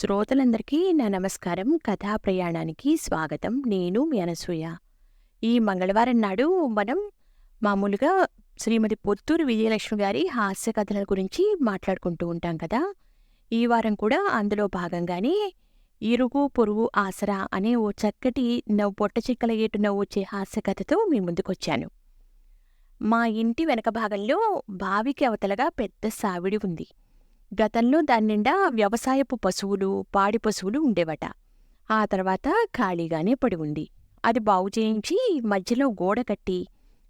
శ్రోతలందరికీ నా నమస్కారం. కథా ప్రయాణానికి స్వాగతం. నేను మీ అనసూయ. ఈ మంగళవారం నాడు మనం మామూలుగా శ్రీమతి పొత్తూరు విజయలక్ష్మి గారి హాస్య కథల గురించి మాట్లాడుకుంటూ ఉంటాం కదా. ఈ వారం కూడా అందులో భాగంగానే ఇరుగు పొరుగు ఆసరా అనే ఓ చక్కటి నవ్వు పొట్ట చిక్కల ఏటు నవ్వు వచ్చే హాస్య కథతో మీ ముందుకొచ్చాను. మా ఇంటి వెనక భాగంలో బావికి అవతలగా పెద్ద సావిడి ఉంది. గతంలో దాన్నిండా వ్యవసాయపు పశువులు పాడి పశువులు ఉండేవట. ఆ తర్వాత ఖాళీగానే పడి ఉంది. అది బాగు చేయించి మధ్యలో గోడ కట్టి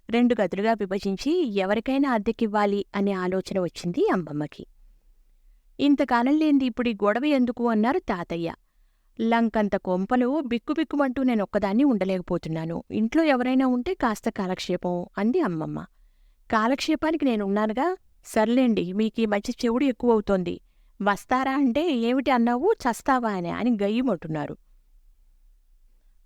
రెండు గదులుగా విభజించి ఎవరికైనా అద్దెకివ్వాలి అనే ఆలోచన వచ్చింది అమ్మమ్మకి. ఇంతకాలం లేనిది ఇప్పుడు ఈ గొడవ ఎందుకు అన్నారు తాతయ్య. లంకంత కొంపలో బిక్కుబిక్కుమంటూ నేను ఒక్కదాన్ని ఉండలేకపోతున్నాను. ఇంట్లో ఎవరైనా ఉంటే కాస్త కాలక్షేపం అంది అమ్మమ్మ. కాలక్షేపానికి నేనున్నానుగా. సర్లేండి మీకీ మధ్య చెవుడు ఎక్కువ అవుతోంది వస్తారా అంటే ఏమిటి అన్నావు? చస్తావా అని అని గయ్యమంటున్నారు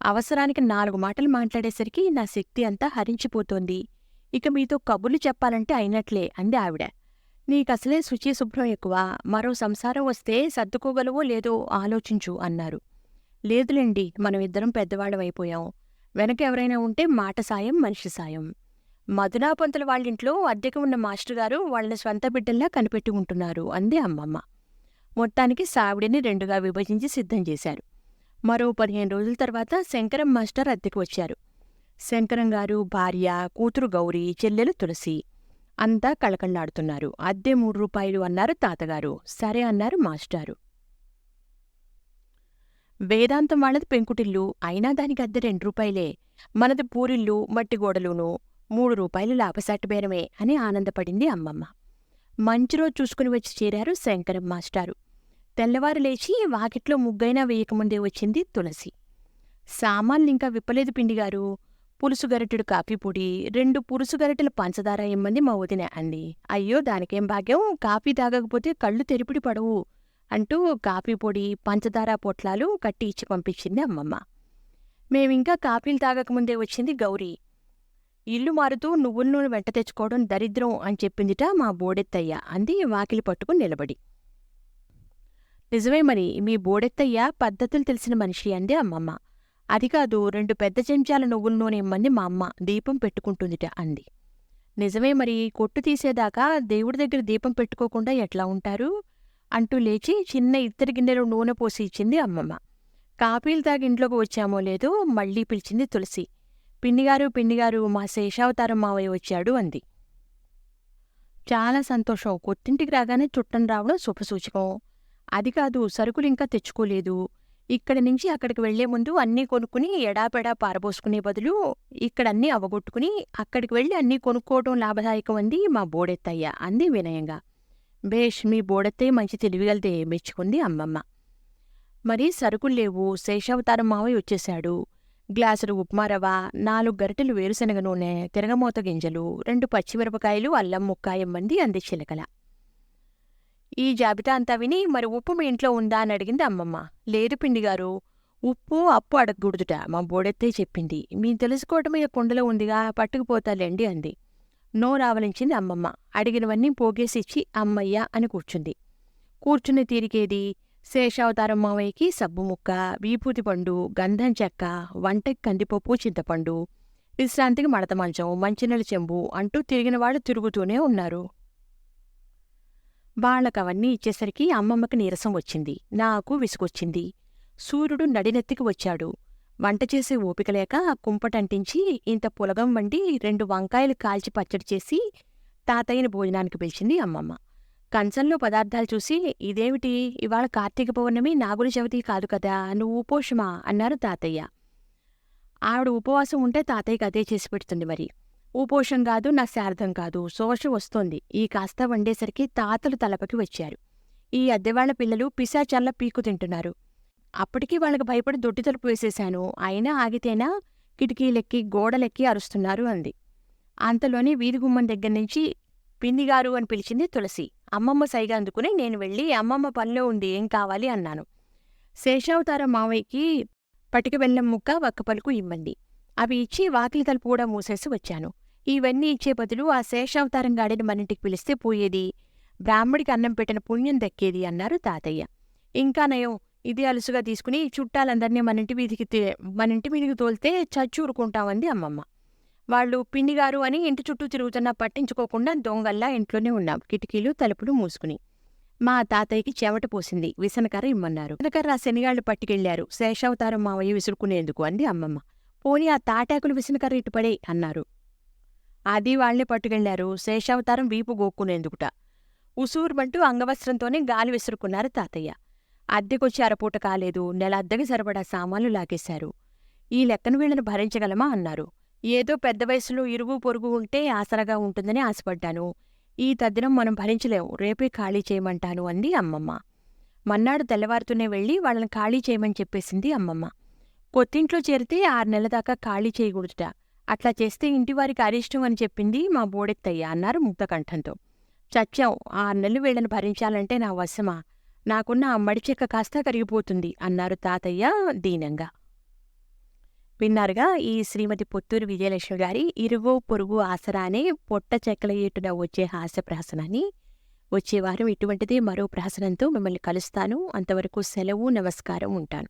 అవసరానికి నాలుగు మాటలు మాట్లాడేసరికి నా శక్తి అంతా హరించిపోతోంది. ఇక మీతో కబుర్లు చెప్పాలంటే అయినట్లే అంది ఆవిడ. నీకసలే శుచి శుభ్రం ఎక్కువ. మరో సంసారం వస్తే సర్దుకోగలవో లేదో ఆలోచించు అన్నారు. లేదులేండి మనం ఇద్దరం పెద్దవాళ్ళమైపోయాం వెనక ఎవరైనా ఉంటే మాట సాయం మనిషి సాయం. మధునాపంతుల వాళ్ళింట్లో అద్దెకు ఉన్న మాస్టర్ గారు వాళ్ళని స్వంత బిడ్డల్లా కనిపెట్టి ఉంటున్నారు అంది అమ్మమ్మ. మొత్తానికి సావిడిని రెండుగా విభజించి సిద్ధం చేశారు. మరో పదిహేను రోజుల తర్వాత శంకరం మాస్టర్ అద్దెకు వచ్చారు. శంకరం గారు భార్య కూతురు గౌరీ చెల్లెలు తులసి అంతా కళకళలాడుతున్నారు. అద్దె మూడు రూపాయలు అన్నారు తాతగారు. సరే అన్నారు మాస్టారు. వేదాంతం వాళ్ళది పెంకుటిల్లు. అయినా దానికి అద్దె రెండు రూపాయలే. మనది పూరిల్లు మట్టి గోడలును మూడు రూపాయలు లాభసాటి బేరమే అని ఆనందపడింది అమ్మమ్మ. మంచి రోజు చూసుకుని వచ్చి చేరారు శంకరం మాస్టారు. తెల్లవారు లేచి వాకిట్లో ముగ్గైనా వేయకముందే వచ్చింది తులసి. సామాన్లు ఇంకా విప్పలేదు పిండిగారు పులుసు గరిటెడు కాఫీ పొడి రెండు పులుసు గరిటెల పంచదార ఇమ్మంది మా వదిన అంది. అయ్యో దానికేం భాగ్యం? కాఫీ తాగకపోతే కళ్ళు తెరిపిడి పడవు అంటూ కాఫీ పొడి పంచదార పొట్లాలు కట్టి ఇచ్చి పంపించింది అమ్మమ్మ. మేమింకా కాఫీలు తాగకముందే వచ్చింది గౌరీ. ఇల్లు మారుతూ నువ్వుల నూనె వెంట తెచ్చుకోవడం దరిద్రం అని చెప్పిందిట మా బోడెత్తయ్య. అంది వాకిలి పట్టుకుని నిలబడి. నిజమే మరి మీ బోడెత్తయ్య పద్ధతులు తెలిసిన మనిషి అంది అమ్మమ్మ. అది కాదు రెండు పెద్ద చెంచాల నువ్వుల నూనె ఇమ్మంది మా అమ్మ దీపం పెట్టుకుంటుందిట అంది. నిజమే మరి కొట్టు తీసేదాకా దేవుడి దగ్గర దీపం పెట్టుకోకుండా ఎట్లా ఉంటారు? అంటూ లేచి చిన్న ఇత్తడి గిన్నెలో నూనె పోసి ఇచ్చింది అమ్మమ్మ. కాపీలు తాగి ఇంట్లోకి వచ్చామో లేదో మళ్ళీ పిలిచింది తులసి. పిండిగారు పిండిగారు మా శేషావతారం మావయ్య వచ్చాడు అంది. చాలా సంతోషం. కొత్తింటికి రాగానే చుట్టం రావడం శుభసూచకం. అది కాదు సరుకులు ఇంకా తెచ్చుకోలేదు. ఇక్కడి నుంచి అక్కడికి వెళ్ళే ముందు అన్నీ కొనుక్కుని ఎడాపెడా పారబోసుకునే బదులు ఇక్కడన్నీ అవగొట్టుకుని అక్కడికి వెళ్ళి అన్నీ కొనుక్కోవడం లాభదాయకం అంది మా బోడెత్తయ్య. అంది వినయంగా. భేష్ మీ బోడెత్తయ్య మంచి తెలివిగలదే మెచ్చుకుంది అమ్మమ్మ. మరి సరుకులు లేవు. శేషావతారం మావయ్య వచ్చేశాడు. గ్లాసుడు ఉప్మా రవ నాలుగు గరిటెలు వేరుశనగ నూనె తిరగమూత గింజలు రెండు పచ్చిమిరపకాయలు అల్లం ముక్కాయం మంది అంది చిలకల. ఈ జాబితా అంతా విని మరి ఉప్పు మీ ఇంట్లో ఉందా అని అడిగింది అమ్మమ్మ. లేదు పిండిగారు ఉప్పు అప్పు అడగకూడదుట మా బోడెత్తే చెప్పింది. మీ తెలుసుకోవటమే కుండలో ఉందిగా పట్టుకుపోతాలేండి అంది. నో రావలించింది అమ్మమ్మ. అడిగినవన్నీ పోగేసిచ్చి అమ్మయ్య అని కూర్చుంది. కూర్చుని తీరికేది? శేషావతారం మావయ్యకి సబ్బు ముక్క వీపూతి పండు గంధం చెక్క వంటకి కందిపప్పు చింతపండు విశ్రాంతికి మడత మంచం మంచినీళ్ళ చెంబు అంటూ తిరిగిన వాళ్ళు తిరుగుతూనే ఉన్నారు. వాళ్ళకవన్నీ ఇచ్చేసరికి అమ్మమ్మకి నీరసం వచ్చింది. నాకు విసుగొచ్చింది. సూర్యుడు నడినెత్తికి వచ్చాడు. వంట చేసే ఓపిక లేక కుంపటంటించి ఇంత పులగం వండి రెండు వంకాయలు కాల్చి పచ్చడి చేసి తాతయ్యని భోజనానికి పిలిచింది అమ్మమ్మ. కంచంలో పదార్థాలు చూసి ఇదేమిటి? ఇవాళ కార్తీక పౌర్ణమి నాగుల చవితి కాదు కదా? నువ్వు ఉపోషమా అన్నారు తాతయ్య. ఆవిడ ఉపవాసం ఉంటే తాతయ్యకి అదే చేసి పెడుతుంది మరి. ఉపోషం కాదు నా శార్థం కాదు శోష వస్తోంది. ఈ కాస్త వండేసరికి తాతలు తలపకి వచ్చారు. ఈ అద్దెవాళ్ళ పిల్లలు పిశాచల్ల పీకు తింటున్నారు. అప్పటికీ వాళ్ళకి భయపడి దొడ్డి తలుపు వేసేశాను. అయినా ఆగితేనా కిటికీలెక్కి గోడలెక్కి అరుస్తున్నారు అంది. అంతలోనే వీధి గుమ్మం దగ్గర నుంచి పిన్నిగారు అని పిలిచింది తులసి. అమ్మమ్మ సైగ అందుకుని నేను వెళ్ళి అమ్మమ్మ పనిలో ఉంది ఏం కావాలి అన్నాను. శేషావతారం మావయ్యకి పటిక బెల్లం ముక్క ఒక్క పలుకు ఇమ్మంది అవి ఇచ్చి వాకిలి తలుపు కూడా మూసేసి వచ్చాను. ఇవన్నీ ఇచ్చే బదులు ఆ శేషావతారం గాడిని మనింటికి పిలిస్తే పోయేది? బ్రాహ్మడికి అన్నం పెట్టిన పుణ్యం దక్కేది అన్నారు తాతయ్య. ఇంకా నయం ఇది అలుసుగా తీసుకుని చుట్టాలందరినీ మనింటి వీధికి మనింటి మన మీదికి తోలితే చచ్చూరుకుంటామంది అమ్మమ్మ. వాళ్ళు పిండి గారు అని ఇంటి చుట్టూ తిరుగుతున్నా పట్టించుకోకుండా దొంగల్లా ఇంట్లోనే ఉన్నాం. కిటికీలు తలుపులు మూసుకుని. మా తాతయ్యకి చెమట పోసింది. విసనకర్ర ఇమ్మన్నారు. విసనకర్ర శనిగాళ్ళు పట్టుకెళ్ళారు శేషావతారం మావయ్య విసురుకునేందుకు అంది అమ్మమ్మ. పోనీ ఆ తాటాకులు విసనకర్ర ఇటుపడే అన్నారు. అది వాళ్ళే పట్టుకెళ్ళారు శేషావతారం వీపు గోక్కునేందుకుట. ఉసూరుమంటూ అంగవస్త్రంతోనే గాలి విసురుకున్నారు తాతయ్య. అద్దెకొచ్చి అరపూట కాలేదు. నెల అద్దెకి సరిపడా సామాన్లు లాగేశారు. ఈ లెక్కను వీళ్ళని భరించగలమా? అన్నారు. ఏదో పెద్ద వయసులో ఇరుగు పొరుగు ఉంటే ఆసరగా ఉంటుందని ఆశపడ్డాను. ఈ తద్దినం మనం భరించలేం. రేపే ఖాళీ చేయమంటాను అంది అమ్మమ్మ. మన్నాడు తెల్లవారుతూనే వెళ్ళి వాళ్ళని ఖాళీ చేయమని చెప్పేసింది అమ్మమ్మ. కొత్తింట్లో చేరితే ఆరు నెలల దాకా ఖాళీ చేయకూడదుట. అట్లా చేస్తే ఇంటివారికి అరిష్టం అని చెప్పింది మా బోడెత్తయ్య అన్నారు ముక్తకంఠంతో. చచ్చాం. ఆరు నెలలు వీళ్ళని భరించాలంటే నా వశమా? నాకున్న ఆ మడిచెక్క కాస్త కరిగిపోతుంది అన్నారు తాతయ్య దీనంగా. విన్నారుగా ఈ శ్రీమతి పొత్తూరు విజయలక్ష్మి గారి ఇరుగు పొరుగు ఆసరానే పొట్ట చెక్కల ఏటున వచ్చే హాస్య ప్రహసనాన్ని వచ్చే వారం ఇటువంటిదే మరో ప్రహసనంతో మిమ్మల్ని కలుస్తాను. అంతవరకు సెలవు నమస్కారం ఉంటాను.